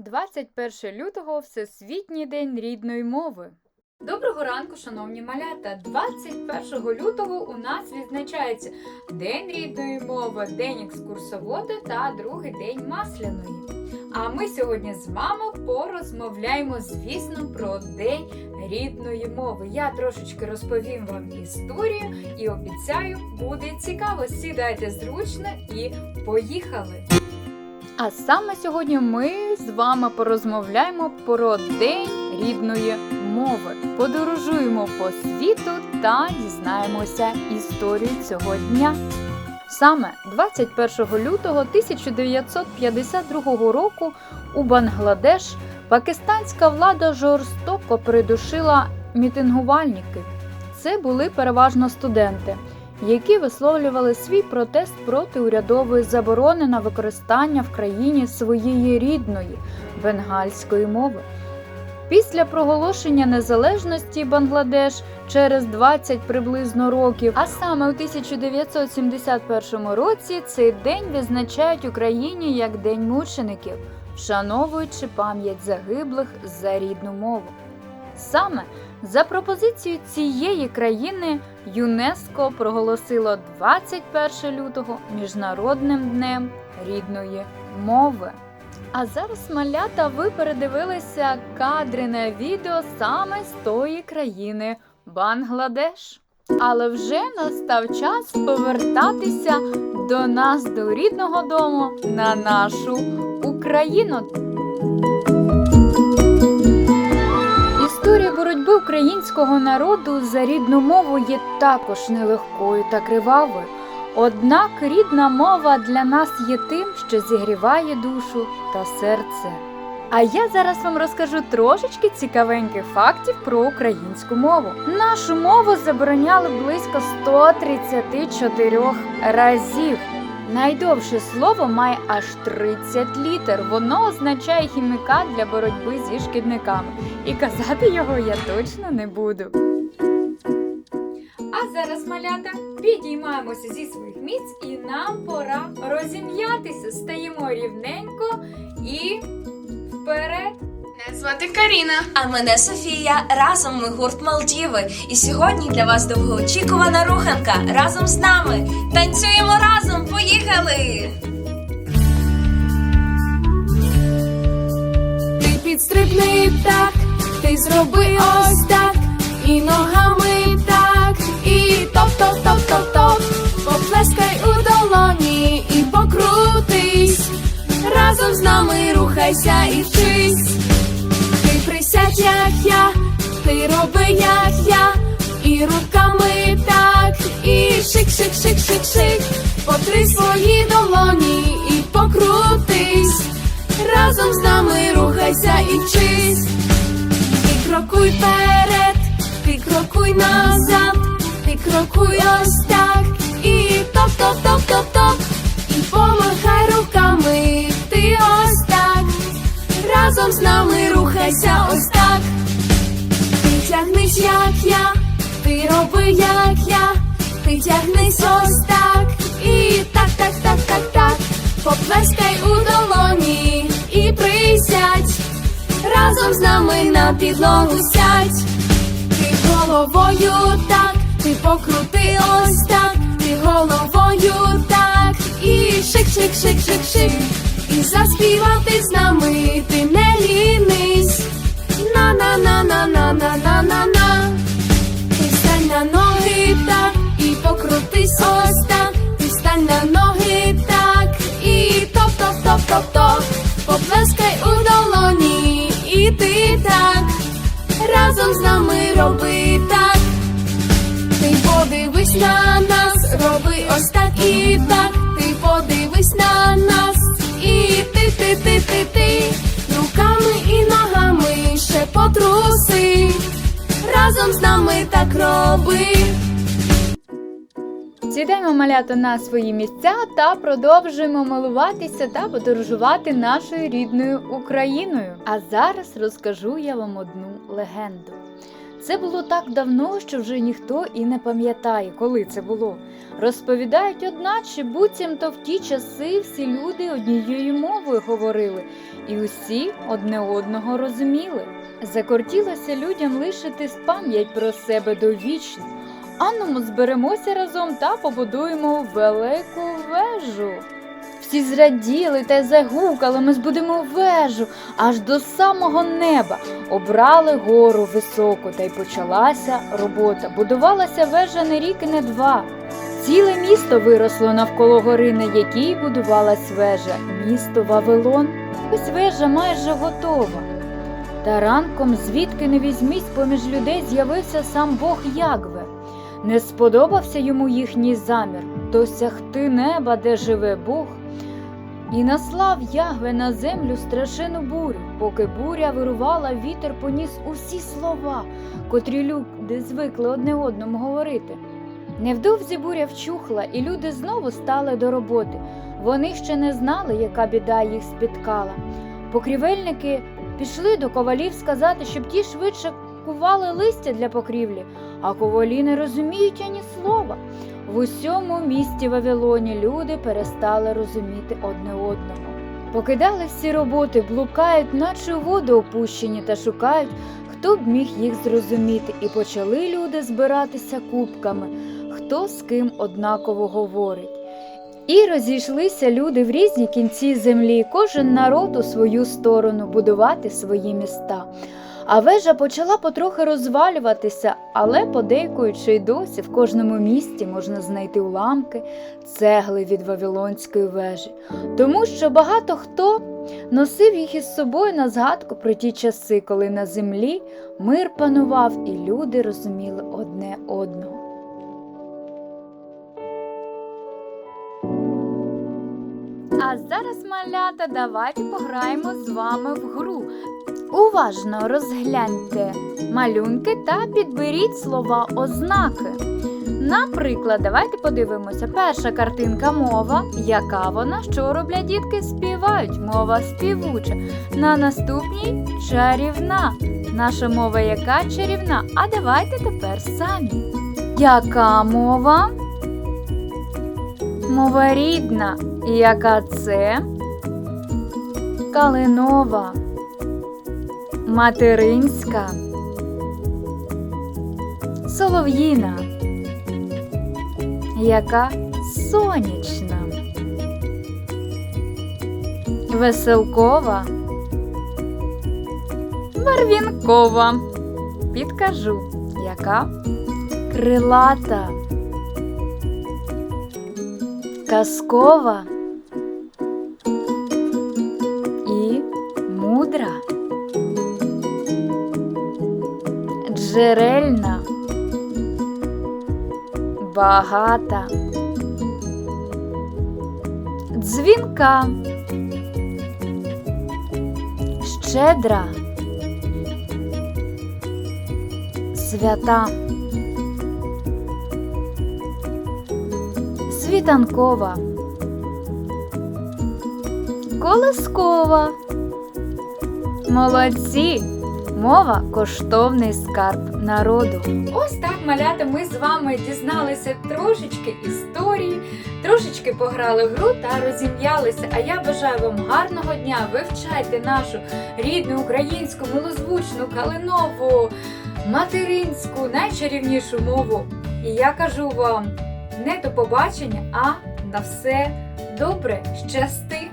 21 лютого Всесвітній день рідної мови. Доброго ранку, шановні малята! 21 лютого у нас відзначається День рідної мови, День екскурсовода та другий день масляної. А ми сьогодні з вами порозмовляємо, звісно, про День рідної мови. Я трошечки розповім вам історію і обіцяю, буде цікаво. Сідайте зручно і поїхали! А саме сьогодні ми з вами порозмовляємо про День рідної мови. Подорожуємо по світу та дізнаємося історію цього дня. Саме 21 лютого 1952 року у Бангладеш пакистанська влада жорстоко придушила мітингувальників. Це були переважно студенти які висловлювали свій протест проти урядової заборони на використання в країні своєї рідної бенгальської мови. Після проголошення незалежності Бангладеш через 20 приблизно років, а саме у 1971 році, цей день відзначають Україні як День мучеників, вшановуючи пам'ять загиблих за рідну мову. Саме за пропозицією цієї країни ЮНЕСКО проголосило 21 лютого Міжнародним днем рідної мови. А зараз, малята, ви передивилися кадри на відео саме з тої країни Бангладеш. Але вже настав час повертатися до нас, до рідного дому, на нашу Україну. Боротьби українського народу за рідну мову є також нелегкою та кривавою. Однак рідна мова для нас є тим, що зігріває душу та серце. А я зараз вам розкажу трошечки цікавеньких фактів про українську мову. Нашу мову забороняли близько 134 разів. Найдовше слово має аж 30 літер. Воно означає хімікат для боротьби зі шкідниками. І казати його я точно не буду. А зараз, малята, підіймаємося зі своїх місць і нам пора розім'ятися. Стаємо рівненько і вперед. Мене звати Каріна. А мене Софія. Разом ми гурт Малдіви. І сьогодні для вас довгоочікувана руханка. Разом з нами. Танцюємо разом. Поїхали! Ти підстрибни так, ти зроби ось так, і ногами так, і топ-топ-топ-топ-топ. Поплескай у долоні і покрутись. Разом з нами рухайся і вчись. Ти присядь, як я, ти роби, як я, Разом з нами рухайся і вчись. Ти крокуй вперед, ти крокуй назад, ти крокуй ось так, і топ-топ-топ-топ-топ, і помахай руками, ти ось так. Разом з нами рухайся ось так. Ти тягнись, як я, ти роби, як я, ти тягнись ось так, і так, так, так, так, так. Поплескай у Разом з нами на підлогу сядь. Ти головою так, ти покрути ось так, ти головою так, і шик, шик, шик, шик, шик. І заспівати з нами ти не лінись. Так. Ти подивись на нас, і ти, ти, ти, ти, ти. Руками і ногами ще потруси. Разом з нами так роби. Сідаємо малята на свої місця та продовжуємо милуватися та подорожувати нашою рідною Україною. А зараз розкажу я вам одну легенду. Це було так давно, що вже ніхто і не пам'ятає, коли це було. Розповідають, одначе, буцімто в ті часи всі люди однією мовою говорили, і усі одне одного розуміли. Закортілося людям лишити пам'ять про себе довічно. Анному зберемося разом та побудуємо велику вежу. Всі зраділи та й загукали, ми збудемо вежу аж до самого неба. Обрали гору високу, та й почалася робота. Будувалася вежа не рік і не два. Ціле місто виросло навколо гори, на якій будувалась вежа, місто Вавилон. Ось вежа майже готова. Та ранком, звідки не візьмись, поміж людей з'явився сам Бог Ягве. Не сподобався йому їхній замір досягти неба, де живе Бог. І наслав Ягве на землю страшену бурю, поки буря вирувала, вітер поніс усі слова, котрі люди звикли одне одному говорити. Невдовзі буря вчухла, і люди знову стали до роботи. Вони ще не знали, яка біда їх спіткала. Покрівельники пішли до ковалів сказати, щоб ті швидше кували листя для покрівлі, а ковалі не розуміють ані слова. В усьому місті Вавилоні люди перестали розуміти одне одного. Покидали всі роботи, блукають, наче у воду опущені, та шукають, хто б міг їх зрозуміти, і почали люди збиратися купками, хто з ким однаково говорить. І розійшлися люди в різні кінці землі, кожен народ у свою сторону будувати свої міста. А вежа почала потрохи розвалюватися, але подейкуючи й досі в кожному місті можна знайти уламки цегли від Вавилонської вежі, тому що багато хто носив їх із собою на згадку про ті часи, коли на землі мир панував і люди розуміли одне одного. А зараз, малята, давайте пограємо з вами в гру. Уважно розгляньте малюнки та підберіть слова ознаки. Наприклад, давайте подивимося. Перша картинка мова. Яка вона? Що роблять дітки? Співають. Мова співуча. На наступній чарівна. Наша мова яка чарівна? А давайте тепер самі. Яка мова? Мова рідна. Яка це? Калинова. Материнська. Солов'їна. Яка сонячна. Веселкова. Барвінкова. Підкажу, яка крилата. Казкова Джерельна, багата, дзвінка, щедра, свята, світанкова, колискова. Молодці! Мова коштовний скарб народу. Ось так, малята, ми з вами дізналися трошечки історії, трошечки пограли в гру та розім'ялися. А я бажаю вам гарного дня. Вивчайте нашу рідну українську милозвучну, калинову, материнську, найчарівнішу мову. І я кажу вам не до побачення, а на все добре, щасти!